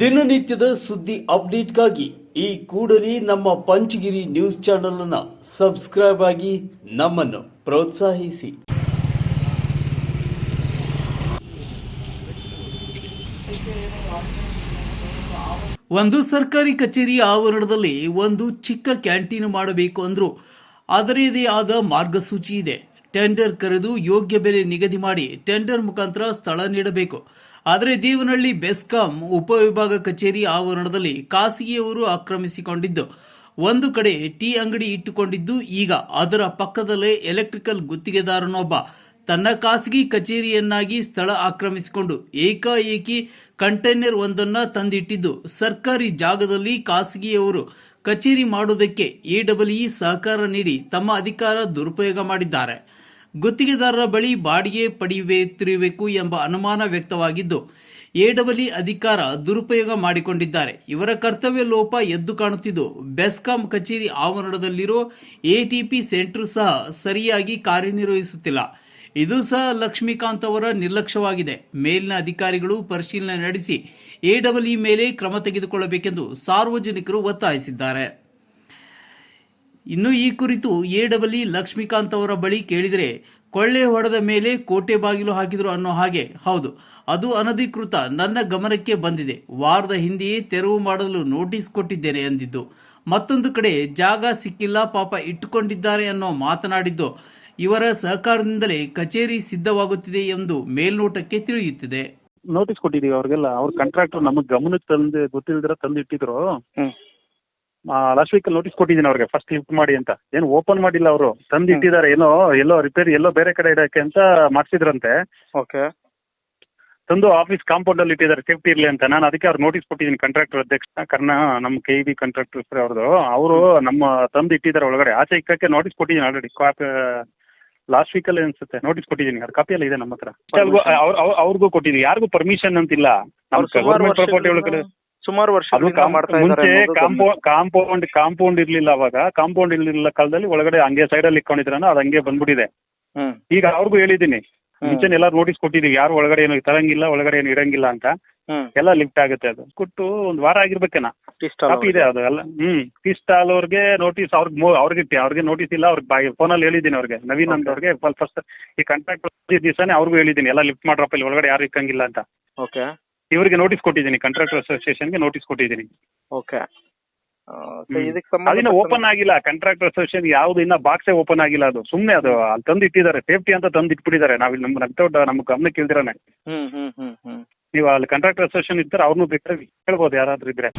ದಿನನಿತ್ಯದ ಸುದ್ದಿ ಅಪ್ಡೇಟ್ಗಾಗಿ ಈ ಕೂಡಲೇ ನಮ್ಮ ಪಂಚಗಿರಿ ನ್ಯೂಸ್ ಚಾನೆಲ್ ಅನ್ನ ಸಬ್ಸ್ಕ್ರೈಬ್ ಆಗಿ ನಮ್ಮನ್ನು ಪ್ರೋತ್ಸಾಹಿಸಿ. ಒಂದು ಸರ್ಕಾರಿ ಕಚೇರಿ ಆವರಣದಲ್ಲಿ ಒಂದು ಚಿಕ್ಕ ಕ್ಯಾಂಟೀನ್ ಮಾಡಬೇಕು ಅಂದ್ರು. ಅದರದೇ ಆದ ಮಾರ್ಗಸೂಚಿ ಇದೆ. ಟೆಂಡರ್ ಕರೆದು ಯೋಗ್ಯ ಬೆಲೆ ನಿಗದಿ ಮಾಡಿ ಟೆಂಡರ್ ಮುಖಾಂತರ ಸ್ಥಳ ನೀಡಬೇಕು. ಆದರೆ ದೇವನಹಳ್ಳಿ ಬೆಸ್ಕಾಂ ಉಪವಿಭಾಗ ಕಚೇರಿ ಆವರಣದಲ್ಲಿ ಖಾಸಗಿಯವರು ಆಕ್ರಮಿಸಿಕೊಂಡಿದ್ದು. ಒಂದು ಕಡೆ ಟೀ ಅಂಗಡಿ ಇಟ್ಟುಕೊಂಡಿದ್ದು, ಈಗ ಅದರ ಪಕ್ಕದಲ್ಲೇ ಎಲೆಕ್ಟ್ರಿಕಲ್ ಗುತ್ತಿಗೆದಾರನೊಬ್ಬ ತನ್ನ ಖಾಸಗಿ ಕಚೇರಿಯನ್ನಾಗಿ ಸ್ಥಳ ಆಕ್ರಮಿಸಿಕೊಂಡು ಏಕಾಏಕಿ ಕಂಟೈನರ್ ಒಂದನ್ನ ತಂದಿಟ್ಟಿದ್ದು. ಸರ್ಕಾರಿ ಜಾಗದಲ್ಲಿ ಖಾಸಗಿಯವರು ಕಚೇರಿ ಮಾಡುವುದಕ್ಕೆ ಎಡಬ್ಲ್ಇ ಸಹಕಾರ ನೀಡಿ ತಮ್ಮ ಅಧಿಕಾರ ದುರುಪಯೋಗ ಮಾಡಿದ್ದಾರೆ. ಗುತ್ತಿಗೆದಾರರ ಬಳಿ ಬಾಡಿಗೆ ಪಡೆಯುತ್ತಿರಬೇಕು ಎಂಬ ಅನುಮಾನ ವ್ಯಕ್ತವಾಗಿದ್ದು ಎಡಬಲಿ ಅಧಿಕಾರ ದುರುಪಯೋಗ ಮಾಡಿಕೊಂಡಿದ್ದಾರೆ. ಇವರ ಕರ್ತವ್ಯ ಲೋಪ ಎದ್ದು ಕಾಣುತ್ತಿದ್ದು, ಬೆಸ್ಕಾಂ ಕಚೇರಿ ಆವರಣದಲ್ಲಿರೋ ಎಟಿಪಿ ಸೆಂಟರ್ ಸಹ ಸರಿಯಾಗಿ ಕಾರ್ಯನಿರ್ವಹಿಸುತ್ತಿಲ್ಲ. ಇದು ಸಹ ಲಕ್ಷ್ಮೀಕಾಂತ್ ಅವರ ನಿರ್ಲಕ್ಷ್ಯವಾಗಿದೆ. ಮೇಲಿನ ಅಧಿಕಾರಿಗಳು ಪರಿಶೀಲನೆ ನಡೆಸಿ ಎಡಬಲಿ ಮೇಲೆ ಕ್ರಮ ತೆಗೆದುಕೊಳ್ಳಬೇಕೆಂದು ಸಾರ್ವಜನಿಕರು ಒತ್ತಾಯಿಸಿದ್ದಾರೆ. ಇನ್ನು ಈ ಕುರಿತು ಎಡಬ್ಲ್ಇ ಲಕ್ಷ್ಮೀಕಾಂತ್ ಅವರ ಬಳಿ ಕೇಳಿದರೆ ಕೊಳ್ಳೆ ಹೊಡೆದ ಮೇಲೆ ಕೋಟೆ ಬಾಗಿಲು ಹಾಕಿದ್ರು ಅನ್ನೋ ಹಾಗೆ. ಹೌದು ಅದು ಅನಧಿಕೃತ ನನ್ನ ಗಮನಕ್ಕೆ ಬಂದಿದೆ. ವಾರದ ಹಿಂದೆಯೇ ತೆರವು ಮಾಡಲು ನೋಟಿಸ್ ಕೊಟ್ಟಿದ್ದೇನೆ ಎಂದಿದ್ದು. ಮತ್ತೊಂದು ಕಡೆ ಜಾಗ ಸಿಕ್ಕಿಲ್ಲ ಪಾಪ ಇಟ್ಟುಕೊಂಡಿದ್ದಾರೆ ಅನ್ನೋ ಮಾತನಾಡಿದ್ದು ಇವರ ಸಹಕಾರದಿಂದಲೇ ಕಚೇರಿ ಸಿದ್ಧವಾಗುತ್ತಿದೆ ಎಂದು ಮೇಲ್ನೋಟಕ್ಕೆ ತಿಳಿಯುತ್ತಿದೆ. ನೋಟಿಸ್ ಕೊಟ್ಟಿದೀವಿ ಅವ್ರಿಗೆಲ್ಲ. ಅವ್ರ ಕಾಂಟ್ರಾಕ್ಟರ್ ನಮ್ಮ ಗಮನಕ್ಕೆ ತಂದು ಗೊತ್ತಿಲ್ದಿರ ತಂದು ಇಟ್ಟಿದ್ರು ಹ್ಮ್. ಲಾಸ್ಟ್ ವೀಕಲ್ಲಿ ನೋಟಿಸ್ ಕೊಟ್ಟಿದ್ದೀನಿ ಅವ್ರಿಗೆ ಫಸ್ಟ್ ಲಿಫ್ಟ್ ಮಾಡಿ ಅಂತ. ಏನು ಓಪನ್ ಮಾಡಿಲ್ಲ ಅವರು. ತಂದು ಇಟ್ಟಿದ್ದಾರೆ ಏನೋ ಎಲ್ಲೋ ರಿಪೇರಿ ಎಲ್ಲೋ ಬೇರೆ ಕಡೆ ಇಡಕ್ಕೆ ಅಂತ ಮಾಡಿಸಿದ್ರಂತೆ. ಓಕೆ. ತಂದು ಆಫೀಸ್ ಕಾಂಪೌಂಡಲ್ಲಿ ಇಟ್ಟಿದ್ದಾರೆ ಸೇಫ್ಟಿ ಇರಲಿ ಅಂತ. ನಾನು ಅದಕ್ಕೆ ಅವ್ರು ನೋಟಿಸ್ ಕೊಟ್ಟಿದ್ದೀನಿ ಕಾಂಟ್ರಾಕ್ಟರ್ ಅಧ್ಯಕ್ಷ ಕರ್ಣ ನಮ್ಮ ಕೆ ಬಿ ಕಾಂಟ್ರಾಕ್ಟರ್ ಅವ್ರದ್ದು. ಅವರು ನಮ್ಮ ತಂದು ಇಟ್ಟಿದ್ದಾರೆ ಒಳಗಡೆ. ಆಚೆ ಇಕ್ಕಕ್ಕೆ ನೋಟಿಸ್ ಕೊಟ್ಟಿದ್ದೀನಿ ಆಲ್ರೆಡಿ ಕಾಪಿ ಲಾಸ್ಟ್ ವೀಕಲ್ಲಿ ಅನ್ಸುತ್ತೆ. ನೋಟಿಸ್ ಕೊಟ್ಟಿದ್ದೀನಿ. ಅದು ಕಾಪಿ ಎಲ್ಲ ಇದೆ ನಮ್ಮ ಹತ್ರ. ಅವ್ರು ಅವ್ರಿಗೂ ಕೊಟ್ಟಿದ್ದೀನಿ. ಯಾರಿಗೂ ಪರ್ಮಿಷನ್ ಅಂತಿಲ್ಲ. ಸುಮಾರು ಅನ್ನೋದು ಕಾಂಪೌಂಡ್ ಕಾಂಪೌಂಡ್ ಇರ್ಲಿಲ್ಲ ಅವಾಗ. ಕಾಂಪೌಂಡ್ ಇರ್ಲಿಲ್ಲ ಕಾಲದಲ್ಲಿ ಒಳಗಡೆ ಹಂಗೆ ಅಲ್ಲಿ ಇಟ್ಕೊಂಡಿದ್ರನ ಅದ್ ಹಂಗೆ ಬಂದ್ಬಿಟ್ಟಿದೆ. ಈಗ ಅವ್ರಿಗೂ ಹೇಳಿದೀನಿ ಮುಂಚೆನೆ ಎಲ್ಲ ನೋಟಿಸ್ ಕೊಟ್ಟಿದೀವಿ ಯಾರು ಒಳಗಡೆ ಏನು ತರಂಗಿಲ್ಲ ಒಳಗಡೆ ಏನು ಇರಂಗಿಲ್ಲ ಅಂತ. ಎಲ್ಲ ಲಿಫ್ಟ್ ಆಗುತ್ತೆ ಅದು. ಕೊಟ್ಟು ಒಂದ್ ವಾರ ಆಗಿರ್ಬೇಕೇನ. ಇದೆ ಅದು ಎಲ್ಲ. ಹ್ಮ್. ಟೀ ಸ್ಟಾಲ್ ಅವ್ರಿಗೆ ನೋಟಿಸ್ ಅವ್ರಿಗೆ ಅವ್ರಿಗೆ ಅವ್ರಿಗೆ ನೋಟಿಸ್ ಇಲ್ಲ ಅವ್ರಿಗೆ ಬಾಯಿ ಫೋನಲ್ಲಿ ಹೇಳಿದ್ದೀನಿ ಅವ್ರಿಗೆ. ನವೀನ್ ಅಂತ ಅವ್ರಿಗೆ ಫಸ್ಟ್ ಈ ಕಾಂಟ್ರಾಕ್ಟ್ ದಿವಸನೇ ಅವ್ರಿಗೂ ಹೇಳಿದ್ದೀನಿ. ಎಲ್ಲ ಲಿಫ್ಟ್ ಮಾಡ್ರಪ್ಪ ಇಲ್ಲಿ ಒಳಗಡೆ ಯಾರು ಇಕ್ಕಂಗಿಲ್ಲ ಅಂತ. ಓಕೆ ಇವರಿಗೆ ನೋಟಿಸ್ ಕೊಟ್ಟಿದ್ದೀನಿ ಕಾಂಟ್ರಾಕ್ಟರ್ ಅಸೋಸಿಯೇಷನ್ಗೆ ನೋಟಿಸ್ ಕೊಟ್ಟಿದ್ದೀನಿ. ಓಕೆ. ಇದಕ್ಕೆ ಅದಿನ್ನ ಓಪನ್ ಆಗಿಲ್ಲ ಕಾಂಟ್ರಾಕ್ಟರ್ ಅಸೋಸಿಯೇಷನ್ ಯಾವ್ದು ಇನ್ನ ಬಾಕ್ಸೇ ಓಪನ್ ಆಗಿಲ್ಲ ಅದು. ಸುಮ್ಮನೆ ಅದು ಅಲ್ಲಿ ತಂದು ಇಟ್ಟಿದ್ದಾರೆ ಸೇಫ್ಟಿ ಅಂತ ತಂದು ಇಟ್ಬಿಟ್ಟಿದ್ದಾರೆ ನಾವ್ ಇಲ್ಲಿ ನಮ್ ಗಮನಕ್ಕೆ ಇಲ್ದಿರಾನೆ. ಹ್ಮ್ ಹ್ಮ್ ಹ್ಮ್ ಹ್ಮ್. ನೀವು ಅಲ್ಲಿ ಕಾಂಟ್ರಾಕ್ಟರ್ ಅಸೋಸಿಯೇಷನ್ ಇರ್ತಾರೆ ಅವ್ರನ್ನೂ ಬೇಕಾದ್ರೆ ಕೇಳ್ಬೋದು ಯಾರಾದ್ರೂ ಇದ್ರೆ.